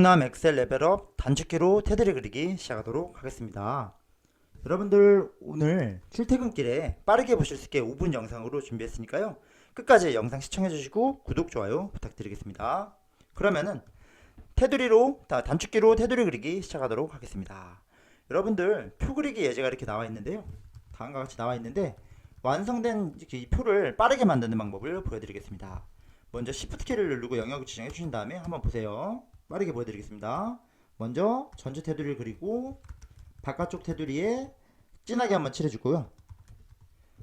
남 엑셀 레벨업 단축키로 테두리 그리기 시작하도록 하겠습니다. 여러분들 오늘 출퇴근길에 빠르게 보실 수 있게 5분 영상으로 준비했으니까요. 끝까지 영상 시청해 주시고 구독, 좋아요 부탁드리겠습니다. 그러면은 테두리로 다 단축키로 테두리 그리기 시작하도록 하겠습니다. 여러분들 표 그리기 예제가 이렇게 나와 있는데요. 다음과 같이 나와 있는데 완성된 이 표를 빠르게 만드는 방법을 보여드리겠습니다. 먼저 Shift 키를 누르고 영역을 지정해 주신 다음에 한번 보세요. 빠르게 보여드리겠습니다. 먼저 전체 테두리를 그리고 바깥쪽 테두리에 진하게 한번 칠해주고요.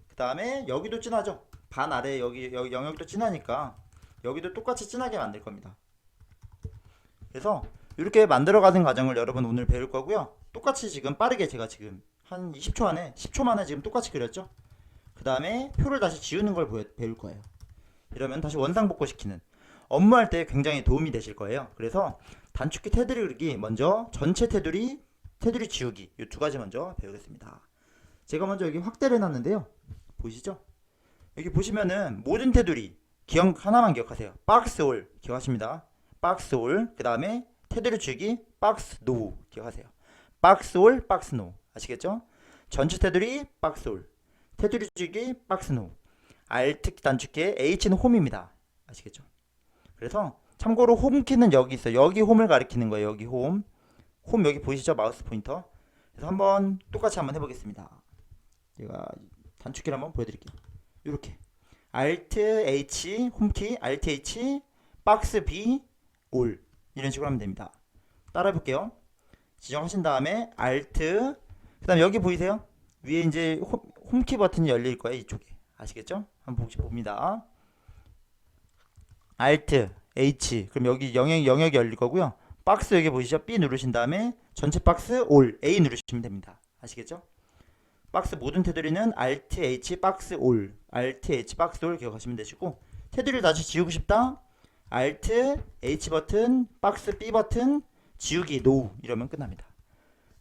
그 다음에 여기도 진하죠. 반 아래 여기 여기 영역도 진하니까 여기도 똑같이 진하게 만들 겁니다. 그래서 이렇게 만들어가는 과정을 여러분 오늘 배울 거고요. 똑같이 지금 빠르게 제가 지금 한 20초 안에 10초 만에 지금 똑같이 그렸죠. 그 다음에 표를 다시 지우는 걸 배울 거예요. 이러면 다시 원상복구 시키는 업무할 때 굉장히 도움이 되실 거예요. 그래서 단축키 테두리 그리기 먼저 전체 테두리 테두리 지우기 이 두 가지 먼저 배우겠습니다. 제가 먼저 여기 확대를 해놨는데요. 보이시죠? 여기 보시면은 모든 테두리 기억 하나만 기억하세요. 박스 올 기억하십니다. 박스 올 그 다음에 테두리 지우기 박스 노 기억하세요. 박스 올 박스 노 아시겠죠? 전체 테두리 박스 올 테두리 지우기 박스 노 Alt 단축키의 H는 홈입니다. 아시겠죠? 그래서 참고로 홈키는 여기 있어요. 여기 홈을 가리키는 거예요. 여기 홈. 홈 여기 보이시죠? 마우스 포인터. 그래서 한번 똑같이 한번 해보겠습니다. 제가 단축키를 한번 보여드릴게요. 이렇게 Alt H 홈키 Alt H 박스 B 올 이런 식으로 하면 됩니다. 따라 해 볼게요. 지정하신 다음에 Alt 그다음 여기 보이세요? 위에 이제 홈, 홈키 버튼이 열릴 거예요. 이쪽에 아시겠죠? 한번 혹시 봅니다. Alt H 그럼 여기 영역 영역이 열릴 거고요. 박스 여기 보이시죠? B 누르신 다음에 전체 박스 올 A 누르시면 됩니다. 아시겠죠? 박스 모든 테두리는 Alt H 박스 올 Alt H 박스 올 기억하시면 되시고 테두리를 다시 지우고 싶다. Alt H 버튼 박스 B 버튼 지우기 노 이러면 끝납니다.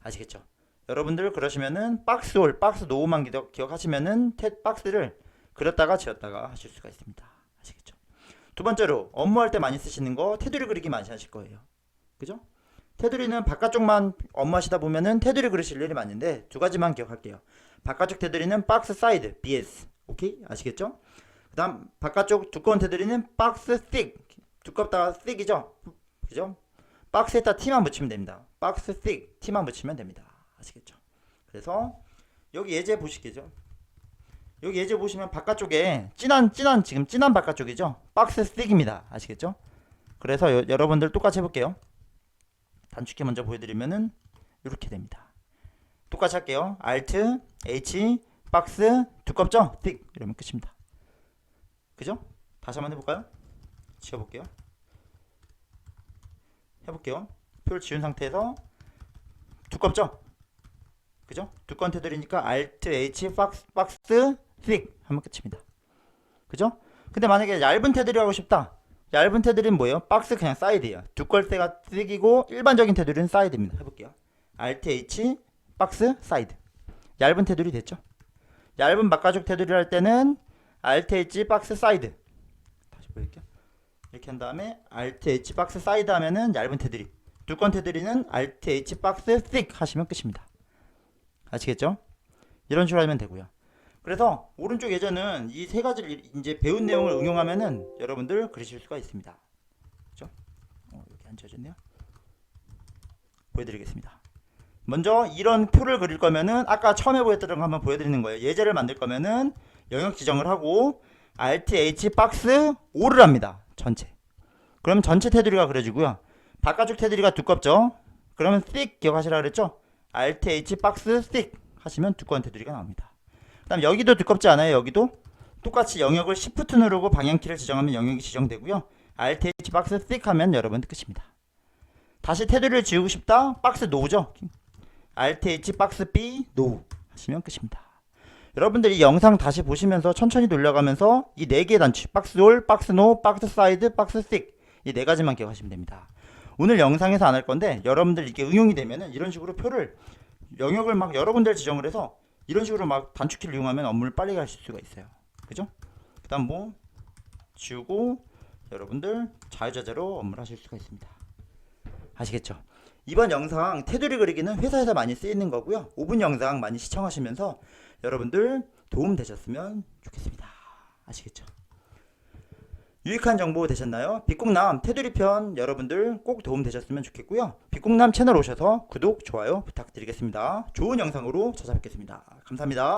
아시겠죠? 여러분들 그러시면은 박스 올 박스 노만 기억, 기억하시면은 테, 박스를 그렸다가 지웠다가 하실 수가 있습니다. 두 번째로 업무할 때 많이 쓰시는 거 테두리 그리기 많이 하실 거예요. 그죠? 테두리는 바깥쪽만 업무하시다 보면은 테두리 그리실 일이 많은데 두 가지만 기억할게요. 바깥쪽 테두리는 박스 사이드 BS 오케이 아시겠죠? 그다음 바깥쪽 두꺼운 테두리는 박스 thick 두껍다가 thick이죠, 그죠? 박스에다 T만 붙이면 됩니다. 박스 thick T만 붙이면 됩니다. 아시겠죠? 그래서 여기 예제 보시겠죠? 여기 예제 보시면 바깥쪽에 진한 진한 지금 진한 바깥쪽이죠. 박스 thick입니다. 아시겠죠? 그래서 여, 여러분들 똑같이 해볼게요. 단축키 먼저 보여드리면은 이렇게 됩니다. 똑같이 할게요. Alt H 박스 두껍죠? thick 이러면 끝입니다. 그죠? 다시 한번 해볼까요? 지워볼게요. 해볼게요. 표를 지운 상태에서 두껍죠? 그죠? 두꺼운 테두리니까 Alt H 박스, 박스 thick 하면 끝입니다. 그죠? 근데 만약에 얇은 테두리 하고 싶다. 얇은 테두리는 뭐예요? 박스 그냥 사이드예요. 때가 thick이고 일반적인 테두리는 사이드입니다. 해볼게요. Alt H 박스 사이드. 얇은 테두리 됐죠? 얇은 바깥쪽 테두리 할 때는 Alt H 박스 사이드. 다시 보여드릴게요. 이렇게 한 다음에 Alt H 박스 사이드 하면은 얇은 테두리. 두꺼운 테두리는 Alt H 박스 thick 하시면 끝입니다. 아시겠죠? 이런 식으로 하면 되고요. 그래서 오른쪽 예제는 이 세 가지를 이제 배운 내용을 응용하면은 여러분들 그리실 수가 있습니다. 그죠? 어, 여기 안 지워졌네요. 보여드리겠습니다. 먼저 이런 표를 그릴 거면은 아까 처음에 보였던 거 한번 보여드리는 거예요. 예제를 만들 거면은 영역 지정을 하고 Alt H 박스 5를 합니다. 전체. 그럼 전체 테두리가 그려지고요. 바깥쪽 테두리가 두껍죠? 그러면 thick 기억하시라 그랬죠? Alt H 박스 thick 하시면 두꺼운 테두리가 나옵니다. 그다음 여기도 두껍지 않아요. 여기도 똑같이 영역을 Shift 누르고 방향키를 지정하면 영역이 지정되고요. Alt H 박스 thick 하면 여러분 끝입니다. 다시 테두리를 지우고 싶다. 박스 노죠. Alt H 박스 B 노 하시면 끝입니다. 여러분들 이 영상 다시 보시면서 천천히 돌려가면서 이 네 개의 단추 박스 올, 박스 노, 박스 사이드, 박스 thick 이 네 가지만 기억하시면 됩니다. 오늘 영상에서 안 할 건데 여러분들 이게 응용이 되면은 이런 식으로 표를 영역을 막 여러 군데를 지정을 해서 이런 식으로 막 단축키를 이용하면 업무를 빨리 하실 수가 있어요. 그죠? 그 다음 뭐 지우고 여러분들 자유자재로 업무를 하실 수가 있습니다. 아시겠죠? 이번 영상 테두리 그리기는 회사에서 많이 쓰이는 거고요. 5분 영상 많이 시청하시면서 여러분들 도움 되셨으면 좋겠습니다. 아시겠죠? 유익한 정보 되셨나요? 빛공남 테두리 편 여러분들 꼭 도움 되셨으면 좋겠고요. 빛공남 채널 오셔서 구독, 좋아요 부탁드리겠습니다. 좋은 영상으로 찾아뵙겠습니다. 감사합니다.